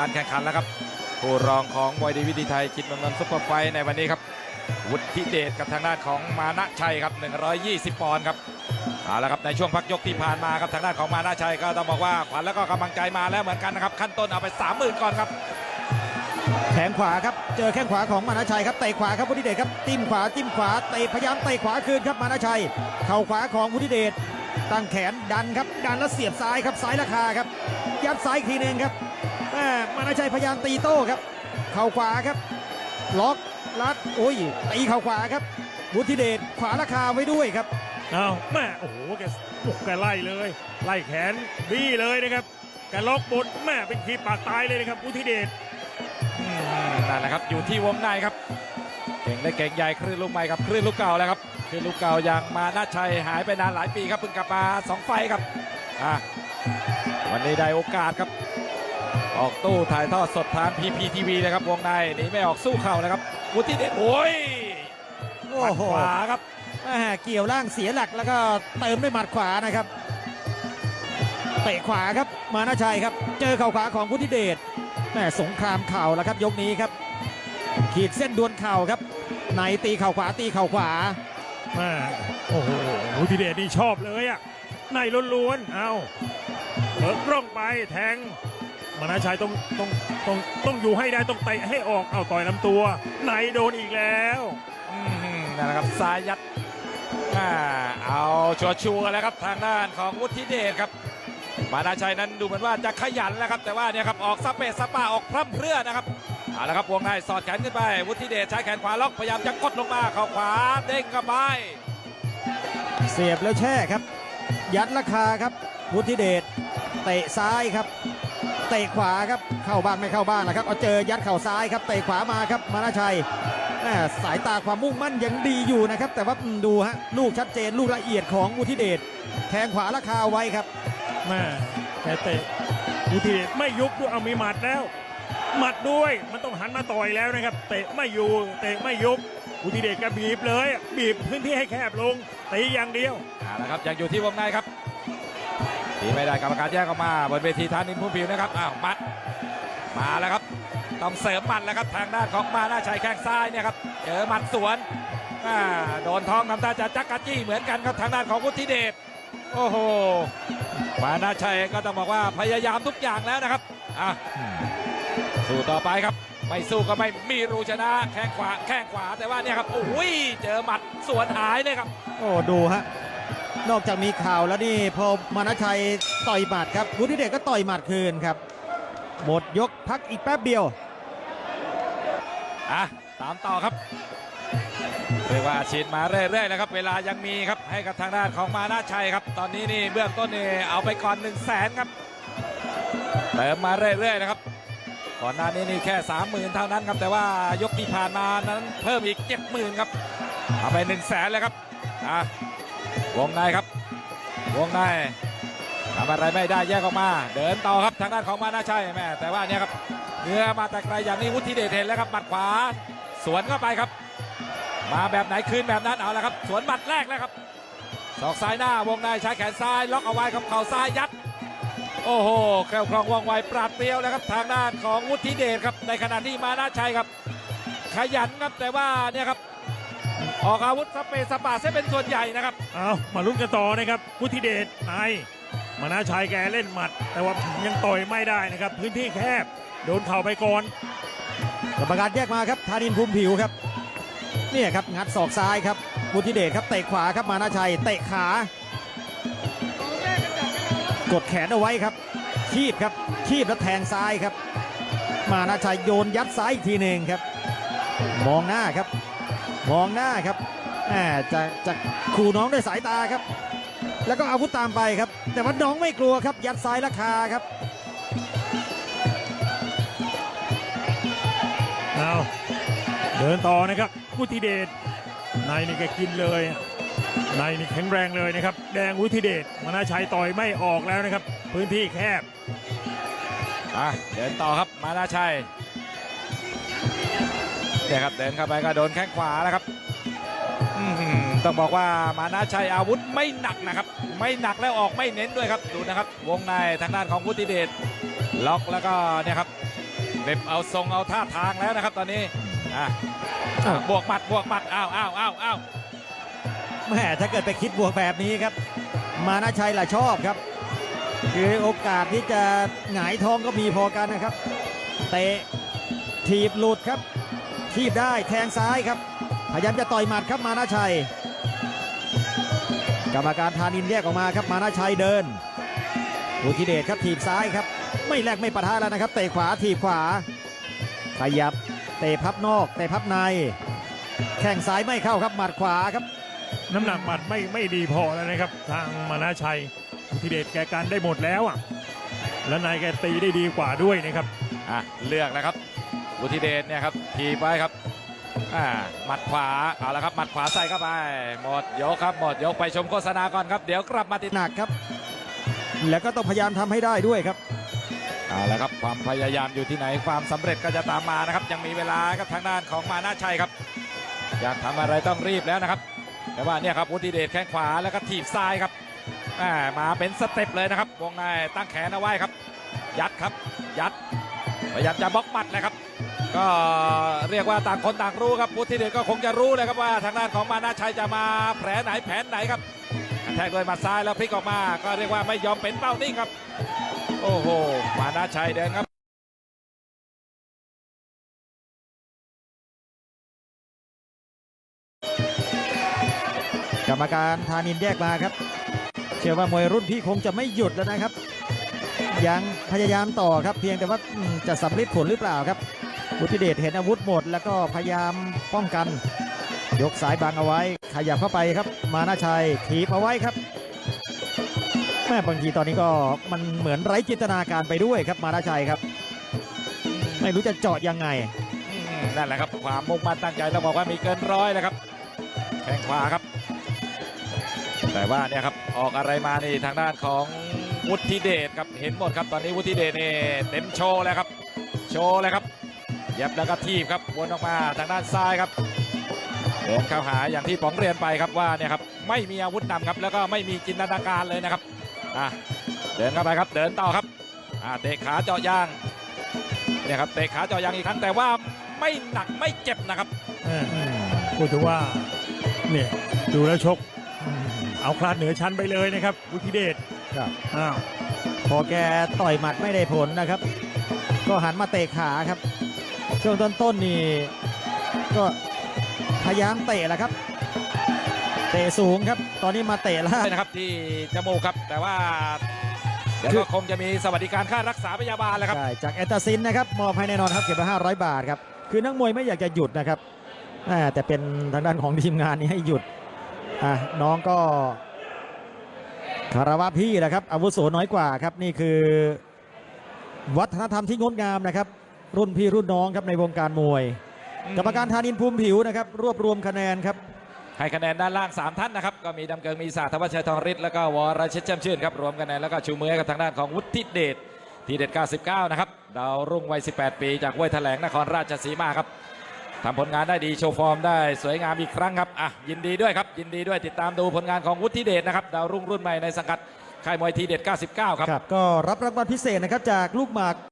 การแข่งขันแล้วครับผู้รองของมวยดีวิธีไทยจิตเมืองนนท์ซุปเปอร์ไฟในวันนี้ครับวุฒิเดชกับทางด้านของมานะชัยครับ 120 ปอนด์ครับเอาละครับในช่วงพักยกที่ผ่านมาครับทางด้านของมานะชัยก็ต้องบอกว่าขวัญแล้วก็กำลังใจมาแล้วเหมือนกันนะครับขั้นต้นเอาไป 30,000ก่อนครับแขนขวาครับเจอแข้งขวาของมานาชัยครับเตะขวาครับวุฒิเดชครับจิ้มขวาจิ้มขวาเตะพยายามเตะขวาคืนครับมานาชัย เข่าขวาของวุฒิเดชตั้งแขนดันครับดันแล้วเสียบซ้ายครับซ้ายราคาครับยัดซ้ายอีกทีนึงครับ ม่มานาชัยพยายามตีโต้ครับ เข่าขวาครับ ล็อกลัดโอ้ยตีเข่าขวาครับวุฒิเดชขวาราคาไว้ด้วยครับเอาแม่โอ้โหแกโอ้โหแกไล่เลย ไล่แขนบี้เลยนะครับแกล็อกบนแม่เป็นขีปากตายเลยนะครับอุทิเดชอืมนั่นแหละครับอยู่ที่วงในครับ เก่งได้เก่งใหญ่คลื่นลูกใหม่กับคลื่นลูกเก่าแล้วครับคลื่นลูกเก่าอย่างมานาชัยหายไปนานหลายปีครับเพิ่งกลับมาสองไฟล์ครับอะวันนี้ได้โอกาสครับ ออกตู้ถ่ายทอดสดทาง PPTV นะครับวงในหนีไม่ออกสู้เข่านะครับวุฒิเดชโอ้ยโอ้หมัดโหขวาครับแม่เกี่ยวล่างเสียหลักแล้วก็เติมด้วยหมัดขวานะครับเตะขวาครับมานาชัยครับ เจอเข่าขวาของพุทธิเดชแม่สงครามเข่าแล้วครับยกนี้ครับ ขีดเส้นดวลเข่าครับในตีเข่าขวาตีเข่าขวาแม่โอ้โหอุทิเดชนี่ชอบเลยอะในล้วนๆเอาเปิดร่องไปแทง มานาชัยต้องต้องต้องต้องอยู่ให้ได้ต้องเตะให้ออกเอาต่อยลำตัวในโดนอีกแล้วอืมนั่นแหละครับซ้ายยัดอ่าเอาชัวร์ๆแล้วครับทางด้านของวุฒิเดชครับ มานาชัยนั้นดูเหมือนว่าจะขยันแล้วครับ แต่ว่าเนี่ยครับออกซับเปซซับป้าออกพร่ำเพรื่อนะครับเอาละครับวงในสอดแขนขึ้นไป วุฒิเดชใช้แขนขวาล็อกพยายามจะกดลงมาเข่าขวาเด้งกลับไป เสียบแล้วแช่ครับ ยัดราคาครับพุทธิเดชเตะซ้ายครับ เตะขวาครับเข้าบ้างไม่เข้าบ้างนะครับเอาเจอยัดเข่าซ้ายครับเตะขวามาครับมานาชัยแม่สายตาความมุ่งมั่นยังดีอยู่นะครับ แต่ว่าอืมดูฮะลูกชัดเจนลูกละเอียดของวุฒิเดชแทงขวาราคาไว้ครับแม่แกเตะอุทิเดชไม่ยุบด้วยเอามีหมัดแล้วหมัดด้วยมันต้องหันมาต่อยแล้วนะครับ เตะไม่อยู่เตะไม่ยุบอุทิเดชแกบีบเลย บีบพื้นที่ให้แคบลงตีอย่างเดียวเอาละครับยังอยู่ที่วงในครับ ทีไม่ได้กรรมการแยกออกมาบนเวทีทานินพุ่มผิวนะครับอ้าวมัดมาแล้วครับ ต้องเสริมมัดแล้วครับทางด้านของมานาชัยแข้งซ้ายเนี่ยครับเจอหมัดสวนอ่าโดนท้องทำท่าจะจักกะจี้เหมือนกันครับทางด้านของวุฒิเดชโอ้โหมานาชัยก็ต้องบอกว่าพยายามทุกอย่างแล้วนะครับอะสู้ต่อไปครับ ไม่สู้ก็ไม่มีรูชนะ แข้งขวาแข้งขวาแต่ว่าเนี่ยครับโอ้ยเจอหมัดสวนหายเลยครับ โอ้ดูฮะ นอกจากมีข่าวแล้วนี่พอมานาชัยต่อยหมัดครับวุฒิเดชก็ต่อยหมัดคืนครับ หมดยกพักอีกแป๊บเดียวอะตามต่อครับเรียกว่าฉีดมาเรื่อยๆแล้วครับ เวลายังมีครับให้กับทางด้านของมานาชัยครับ ตอนนี้นี่เบื้องต้นนี่เอาไปก่อน1 0 0 0 0แสนครับเติมมาเรื่อยๆนะครับ ก่อนหน้านี้นี่แค่30,000เท่านั้นครับ แต่ว่ายกที่ผ่านมานั้นเพิ่มอีก70,000ครับเอาไป1 0 0 0 0แสนเลยครับอะ วงในครับ วงในทำอะไรไม่ได้แยกออกมา เดินต่อครับทางด้านของมานาชัยแม่แต่ว่าเนี่ยครับเนื้อมาแต่ไกลอย่างนี้วุฒิเดชเห็นแล้วครับหมัดขวา สวนเข้าไปครับ มาแบบไหนคืนแบบนั้นเอาละครับ สวนหมัดแรกแล้วครับศอกซ้ายหน้าวงในใช้แขนซ้ายล็อกเอาไว้ครับเข่าซ้ายยัด โอ้โหแคล่วคล่องว่องไวปราดเปรียวแล้วครับทางด้านของวุฒิเดชครับในขณะที่มานาชัยครับ ขยันครับแต่ว่าเนี่ยครับ ออกอาวุธสเปซสปาเสียเป็นส่วนใหญ่นะครับ เอามาลุ้นกันต่อนะครับพุทธิเดชนายมานาชัยแกเล่นหมัด แต่ว่ายังต่อยไม่ได้นะครับ พื้นที่แคบโดนเข่าไปก่อนกรรมการแยกมาครับธานินภูมิผิวครับเนี่ยครับงัดศอกซ้ายครับบุธิเดชครับเตะขวาครับมานาชัยเตะขากดแขนเอาไว้ครับ คีบครับคีบแล้วแทงซ้ายครับ มานาชัยโยนยัดซ้ายอีกทีหนึ่งครับ มองหน้าครับ มองหน้าครับแหมจะจะขู่น้องด้วยสายตาครับ แล้วก็อาวุธตามไปครับ แต่ว่าน้องไม่กลัวครับ ยัดซ้ายราคาครับเอาเดินต่อนะครับวุฒิเดชนายนี่แกกินเลยนายนี่แข็งแรงเลยนะครับ แดงวุฒิเดชมานาชัยต่อยไม่ออกแล้วนะครับ พื้นที่แคบอะเดินต่อครับมานาชัยเนี่ยครับเดินเข้าไปก็โดนแข้งขวาแล้วครับอื้อหือต้องบอกว่ามานาชัยอาวุธไม่หนักนะครับ ไม่หนักแล้วออกไม่เน้นด้วยครับดูนะครับ วงในทางด้านของพุทธิเดชล็อกแล้วก็เนี่ยครับเด็บเอาทรงเอาท่าทางแล้วนะครับ ตอนนี้อะอ้าวบวกหมัดบวกหมัดอ้าวอ้าวอ้าวอ้าวแม่ถ้าเกิดไปคิดบวกแบบนี้ครับ มานาชัยล่ะชอบครับ คือโอกาสที่จะหงายท้องก็มีพอกันนะครับเตะถีบหลุดครับ ทีบได้แทงซ้ายครับ พยายามจะต่อยหมัดครับมานาชัย กรรมการธานินแยกออกมาครับมานาชัยเดินวุฒิเดชครับถีบซ้ายครับ ไม่แลกไม่ปะทะแล้วนะครับเตะขวาถีบขวา ขยับเตะพับนอกเตะพับใน แข้งซ้ายไม่เข้าครับหมัดขวาครับ น้ำหนักหมัดไม่ไม่ดีพอแล้วนะครับ ทางมานาชัยวุฒิเดชแกการได้หมดแล้วอะ แล้วนายแกตีได้ดีกว่าด้วยนะครับอะเลือกแล้วครับ วุฒิเดชเนี่ยครับทีบไว้ครับอ่าหมัดขวาเอาละครับหมัดขวาใส่เข้าไป หมดยกครับหมดยกไปชมโฆษณาก่อนครับ เดี๋ยวกลับมาติดหนักครับ แล้วก็ต้องพยายามทำให้ได้ด้วยครับเอาละครับความพยายามอยู่ที่ไหนความสำเร็จก็จะตามมานะครับ ยังมีเวลาครับทางด้านของมานาชัยครับ อยากทำอะไรต้องรีบแล้วนะครับ แต่ว่าเนี่ยครับวุฒิเดชแข้งขวาแล้วก็ถีบซ้ายครับอ่ามาเป็นสเต็ปเลยนะครับวงในตั้งแขนเอาไว้ครับ ยัดครับ ยัดพยายามจะบล็อกหมัดเลยครับ ก็เรียกว่าต่างคนต่างรู้ครับวุฒิเดชก็คงจะรู้เลยครับว่าทางด้านของมานาชัยจะมาแผลไหนแผนไหนครับแทกด้วยหมัดซ้ายแล้วพลิกออกมา ก็เรียกว่าไม่ยอมเป็นเป้านิ่งครับ โอ้โห มานาชัยเดินครับกรรมการธานินแยกมาครับ เชื่อว่ามวยรุ่นพี่คงจะไม่หยุดแล้วนะครับ ยังพยายามต่อครับเพียงแต่ว่าจะสำเร็จผลหรือเปล่าครับ วุฒิเดชเห็นอาวุธหมด แล้วก็พยายามป้องกัน ยกสายบังเอาไว้ ขยับเข้าไปครับ มานาชัยถีบเอาไว้ครับแม่บางทีตอนนี้ก็มันเหมือนไร้จินตนาการไปด้วยครับ มานาชัยครับ ไม่รู้จะเจาะยังไงนั่นแหละครับความมุ่งมั่นตั้งใจต้องบอกว่ามีเกินร้อยเลยครับแข้งขวาครับ แต่ว่าเนี่ยครับออกอะไรมานี่ทางด้านของวุฒิเดชครับเห็นหมดครับตอนนี้วุฒิเดชเนี่เต็มโชว์แล้วครับ โชว์เลยครับ ย็บแล้วก็ทีบครับวนออกมาทางด้านซ้ายครับเดินเข้าหาอย่างที่ป๋องเรียนไปครับว่าเนี่ยครับไม่มีอาวุธนำครับแล้วก็ไม่มีจินตนาการเลยนะครับอะเดินเข้าไปครับเดินต่อครับอ่าเตะขาเจาะยางเนี่ยครับเตะขาเจาะยางอีกครั้งแต่ว่าไม่หนักไม่เจ็บนะครับพูดถึงว่าเนี่ยดูแล้วชก เอาคลาดเหนือชั้นไปเลยนะครับวุฒิเดชครับอ้าวพอแกต่อยหมัดไม่ได้ผลนะครับ ก็หันมาเตะขาครับ ช่วงต้นๆนี่ก็พยายามเตะแหละครับ เตะสูงครับ ตอนนี้มาเตะล่างนะครับที่จมูกครับ แต่ว่าเดี๋ยวก็คงจะมีสวัสดิการค่ารักษาพยาบาลแหละครับ ใช่จากแอนตาซินนะครับมอบให้แน่นอนครับเก็บไป500 บาทครับ คือนักมวยไม่อยากจะหยุดนะครับอ่าแต่เป็นทางด้านของทีมงานนี่ให้หยุดอะน้องก็คารวะพี่แหละครับอาวุโสน้อยกว่าครับนี่คือ วัฒนธรรมที่งดงามนะครับ รุ่นพี่รุ่นน้องครับในวงการมวย กรรมการธานินภูมิผิวนะครับรวบรวมคะแนนครับให้คะแนนด้านล่าง 3 ท่านนะครับ ก็มีดำเกิงมีศาสตร์ธวัชชัยทองฤทธิ์แล้วก็วรชิตแช่มชื่นครับ รวมคะแนนแล้วก็ชูมือให้กับทางด้านของวุฒิเดชทีเด็ด 99 นะครับ ดาวรุ่งวัย 18 ปี จากห้วยแถลงนครราชสีมาครับทำผลงานได้ดีโชว์ฟอร์มได้สวยงามอีกครั้งครับอะยินดีด้วยครับยินดีด้วยติดตามดูผลงานของวุฒิเดชนะครับดาวรุ่งรุ่นใหม่ในสังกัดค่ายมวยทีเด็ด 99 ครับครับก็รับรางวัลพิเศษนะครับจากลูกหมาก